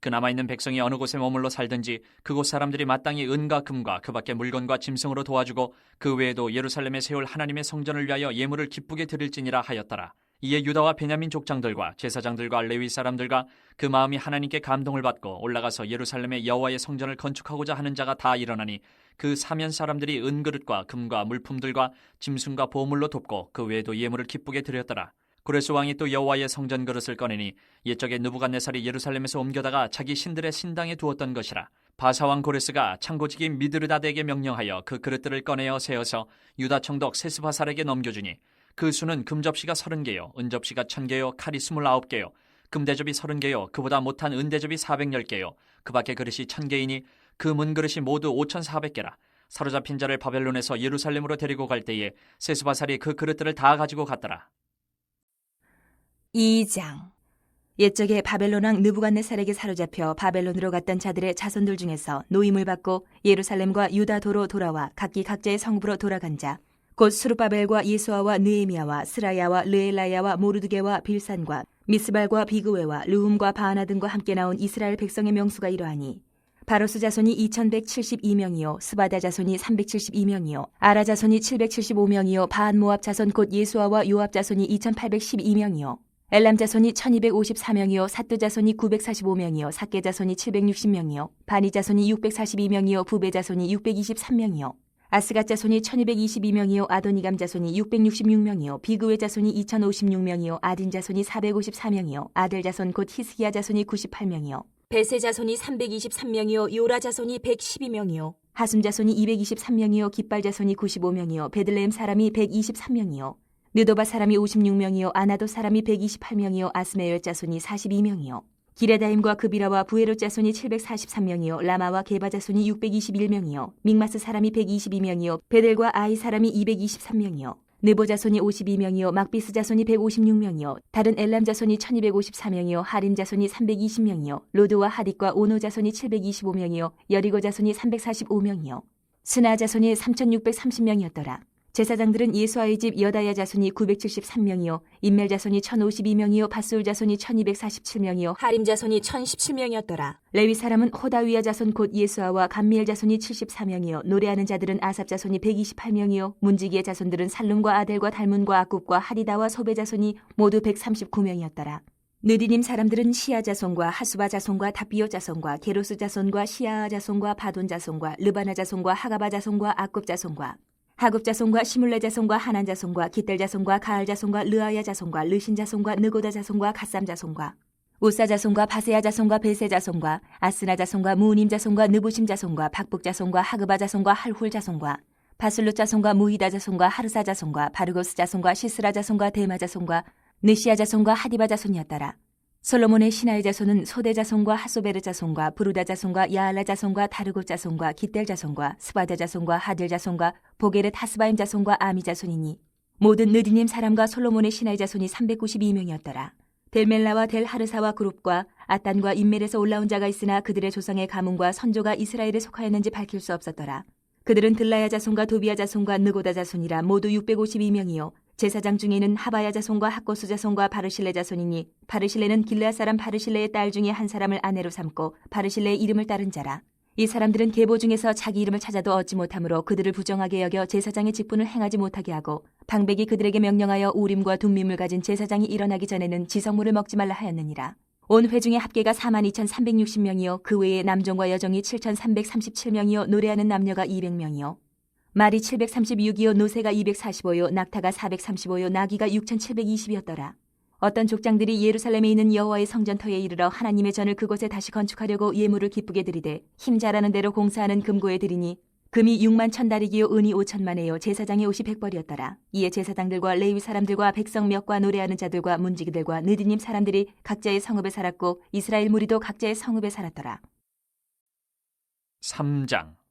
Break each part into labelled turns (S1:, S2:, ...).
S1: 그 남아있는 백성이 어느 곳에 머물러 살든지 그곳 사람들이 마땅히 은과 금과 그 밖에 물건과 짐승으로 도와주고 그 외에도 예루살렘에 세울 하나님의 성전을 위하여 예물을 기쁘게 드릴지니라 하였더라. 이에 유다와 베냐민 족장들과 제사장들과 레위 사람들과 그 마음이 하나님께 감동을 받고 올라가서 예루살렘의 여호와의 성전을 건축하고자 하는 자가 다 일어나니 그 사면 사람들이 은그릇과 금과 물품들과 짐승과 보물로 돕고 그 외에도 예물을 기쁘게 드렸더라. 고레스 왕이 또 여호와의 성전 그릇을 꺼내니 옛적에 느부갓네살이 예루살렘에서 옮겨다가 자기 신들의 신당에 두었던 것이라 바사왕 고레스가 창고지기 미드르다드에게 명령하여 그 그릇들을 꺼내어 세어서 유다 총독 세스바살에게 넘겨주니 그 수는 금접시가 서른 개요 은접시가 천 개요 칼이 스물아홉 개요 금대접이 서른 개요 그보다 못한 은대접이 사백열 개요 그 밖에 그릇이 천 개이니 그 문그릇이 모두 오천사백 개라. 사로잡힌 자를 바벨론에서 예루살렘으로 데리고 갈 때에 세스바살이 그 그릇들을 다 가지고 갔더라
S2: 2장. 옛적에 바벨론 왕 느부갓네살에게 사로잡혀 바벨론으로 갔던 자들의 자손들 중에서 노임을 받고 예루살렘과 유다도로 돌아와 각기 각자의 성부로 돌아간 자 곧 수르바벨과 예수아와 느에미아와 스라야와 르엘라야와 모르드게와 빌산과 미스발과 비그웨와 르훔과 바하나 등과 함께 나온 이스라엘 백성의 명수가 이러하니 바로스 자손이 2172명이요 스바다 자손이 372명이요 아라 자손이 775명이요 바한 모압 자손 곧 예수아와 요압 자손이 2812명이요 엘람 자손이 1254명이요 사뜨 자손이 945명이요 사케 자손이 760명이요 바니 자손이 642명이요 부베 자손이 623명이요 아스갓 자손이 1222명이요 아도니감 자손이 666명이요 비그웨 자손이 2056명이요 아딘 자손이 454명이요 아델 자손 곧 히스기야 자손이 98명이요 베세 자손이 323명이요 요라 자손이 112명이요 하숨 자손이 223명이요 깃발 자손이 95명이요 베들레헴 사람이 123명이요 느도바 사람이 56명이요 아나도 사람이 128명이요 아스메열 자손이 42명이요 기레다임과 그비라와 부에롯 자손이 743명이요 라마와 게바 자손이 621명이요 믹마스 사람이 122명이요 베델과 아이 사람이 223명이요 느보 자손이 52명이요 막비스 자손이 156명이요 다른 엘람 자손이 1254명이요 하림 자손이 320명이요 로드와 하딕과 오노 자손이 725명이요 여리고 자손이 345명이요 스나 자손이 3630명이었더라 제사장들은 예수아의 집 여다야 자손이 973명이요 인멜 자손이 1052명이요 바솔 자손이 1247명이요 하림 자손이 1017명이었더라. 레위 사람은 호다위야 자손 곧 예수아와 감미엘 자손이 74명이요 노래하는 자들은 아삽 자손이 128명이요 문지기의 자손들은 살룸과 아델과 달문과 아굽과 하리다와 소베 자손이 모두 139명이었더라. 느디님 사람들은 시아 자손과 하수바 자손과 다비오 자손과 게로스 자손과 시아아 자손과 바돈 자손과 르바나 자손과 하가바 자손과 아굽 자손과 하굽 자손과 시물레 자손과 하난 자손과 기델 자손과 가알 자손과 르아야 자손과 르신 자손과 느고다 자손과 갓삼 자손과 우사 자손과 바세야 자손과 베세 자손과 아스나 자손과 무님 자손과 느부심 자손과 박북 자손과 하그바 자손과 할훌 자손과 바슬루 자손과 무히다 자손과 하르사 자손과 바르고스 자손과 시스라 자손과 데마 자손과 느시아 자손과 하디바 자손이었더라. 솔로몬의 신하의 자손은 소대 자손과 하소베르 자손과 부르다 자손과 야알라 자손과 다르고 자손과 기델 자손과 스바다 자손과 하들 자손과 보게르 타스바임 자손과 아미 자손이니 모든 느디님 사람과 솔로몬의 신하의 자손이 392명이었더라. 델멜라와 델 하르사와 그룹과 아딴과 인멜에서 올라온 자가 있으나 그들의 조상의 가문과 선조가 이스라엘에 속하였는지 밝힐 수 없었더라. 그들은 들라야 자손과 도비야 자손과 느고다 자손이라 모두 652명이요 제사장 중에는 하바야 자손과 학고수 자손과 바르실레 자손이니 바르실레는 길라 사람 바르실레의 딸 중에 한 사람을 아내로 삼고 바르실레의 이름을 따른 자라. 이 사람들은 계보 중에서 자기 이름을 찾아도 얻지 못하므로 그들을 부정하게 여겨 제사장의 직분을 행하지 못하게 하고 방백이 그들에게 명령하여 우림과 둠밈을 가진 제사장이 일어나기 전에는 지성물을 먹지 말라 하였느니라. 온 회중의 합계가 42,360명이요 그 외에 남종과 여종이 7,337명이요 노래하는 남녀가 200명이요 말이 736이요 노새가 245요 낙타가 435요 나귀가 6720이었더라. 어떤 족장들이 예루살렘에 있는 여호와의 성전터에 이르러 하나님의 전을 그곳에 다시 건축하려고 예물을 기쁘게 드리되 힘 잘하는 대로 공사하는 금고에 드리니 금이 6만 천다리기요 은이 5천만에요 제사장의 옷이 백벌이었더라. 이에 제사장들과 레위 사람들과 백성 몇과 노래하는 자들과 문지기들과 느디님 사람들이 각자의 성읍에 살았고 이스라엘 무리도 각자의 성읍에 살았더라.
S1: 3장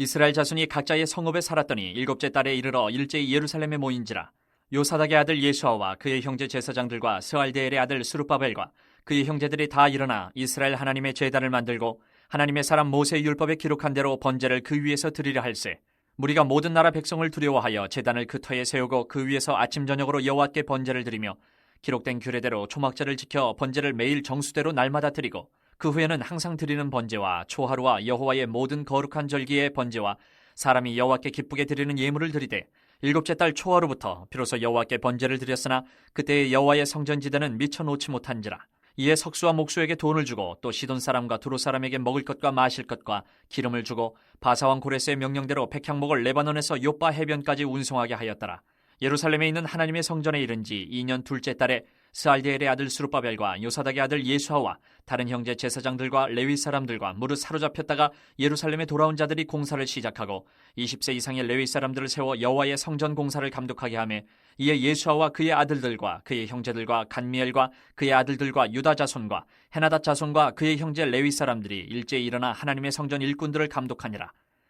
S1: 이스라엘 자손이 각자의 성읍에 살았더니 일곱째 달에 이르러 일제히 예루살렘에 모인지라. 요사닥의 아들 예수아와 그의 형제 제사장들과 스알데엘의 아들 수르바벨과 그의 형제들이 다 일어나 이스라엘 하나님의 제단을 만들고 하나님의 사람 모세의 율법에 기록한 대로 번제를 그 위에서 드리려 할세. 무리가 모든 나라 백성을 두려워하여 제단을 그 터에 세우고 그 위에서 아침 저녁으로 여호와께 번제를 드리며 기록된 규례대로 초막절을 지켜 번제를 매일 정수대로 날마다 드리고 그 후에는 항상 드리는 번제와 초하루와 여호와의 모든 거룩한 절기의 번제와 사람이 여호와께 기쁘게 드리는 예물을 드리되 일곱째 달 초하루부터 비로소 여호와께 번제를 드렸으나 그때의 여호와의 성전 지대는 미쳐 놓지 못한지라. 이에 석수와 목수에게 돈을 주고 또 시돈 사람과 두로 사람에게 먹을 것과 마실 것과 기름을 주고 바사왕 고레스의 명령대로 백향목을 레바논에서 요빠 해변까지 운송하게 하였더라 예루살렘에 있는 하나님의 성전에 이른 지 2년 둘째 달에 스알디엘의 아들 수르바벨과 요사닥의 아들 예수아와 다른 형제 제사장들과 레위 사람들과 무릇 사로잡혔다가 예루살렘에 돌아온 자들이 공사를 시작하고 20세 이상의 레위 사람들을 세워 여호와의 성전 공사를 감독하게 하며 이에 예수아와 그의 아들들과 그의 형제들과 간미엘과 그의 아들들과 유다 자손과 헤나다 자손과 그의 형제 레위 사람들이 일제히 일어나 하나님의 성전 일꾼들을 감독하니라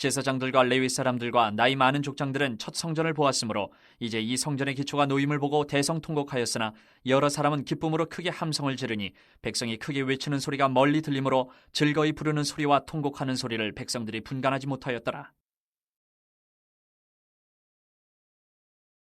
S1: 제사장들과 레위 사람들과 나이 많은 족장들은 첫 성전을 보았으므로 이제 이 성전의 기초가 놓임을 보고 대성통곡하였으나 여러 사람은 기쁨으로 크게 함성을 지르니 백성이 크게 외치는 소리가 멀리 들리므로 즐거이 부르는 소리와 통곡하는 소리를 백성들이 분간하지 못하였더라.